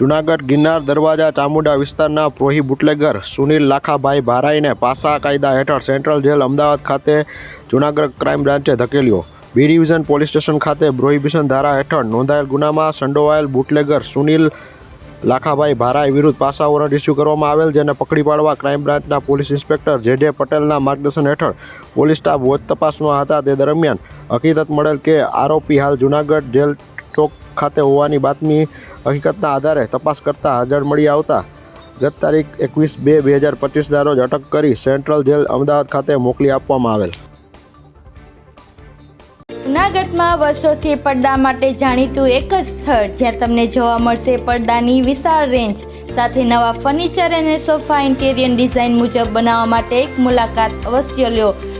જૂનાગઢ ગિરનાર દરવાજા ચામુંડા વિસ્તારના પ્રોહી બુટલેગર સુનિલ લાખાભાઈ ભારાઈને પાસા કાયદા હેઠળ સેન્ટ્રલ જેલ અમદાવાદ ખાતે જૂનાગઢ ક્રાઇમ બ્રાન્ચે ધકેલ્યો. બી ડિવિઝન પોલીસ સ્ટેશન ખાતે પ્રોહિબિશન ધારા હેઠળ નોંધાયેલ ગુનામાં સંડોવાયેલ બુટલેગર સુનિલ લાખાભાઈ ભારાઈ વિરુદ્ધ પાસા વોરંટ ઇસ્યુ કરવામાં આવેલ, જેને પકડી પાડવા ક્રાઇમ બ્રાન્ચના પોલીસ ઇન્સ્પેક્ટર જે જે પટેલના માર્ગદર્શન હેઠળ પોલીસ સ્ટાફ વોચ તપાસમાં હતા. તે દરમિયાન હકીકત મળેલ કે આરોપી હાલ જુનાગઢ જેલ ચોક ખાતે હોવાની બાતમી હકીકતના આધારે તપાસ કરતા હાજર મળી આવતા. ગત તારીખ એકવીસ બે બે હજાર પચીસના રોજ અટક કરી સેન્ટ્રલ જેલ અમદાવાદ ખાતે મોકલી આપવામાં આવેલ. જૂનાગઢમાં વર્ષોથી પડદા માટે જાણીતું એક જ સ્થળ જ્યાં તમને જોવા મળશે પડદાની વિશાળ રેન્જ સાથે નવા ફર્નિચર અને સોફા ઇન્ટેરિયર ડિઝાઇન મુજબ બનાવવા માટે એક મુલાકાત અવશ્ય લ્યો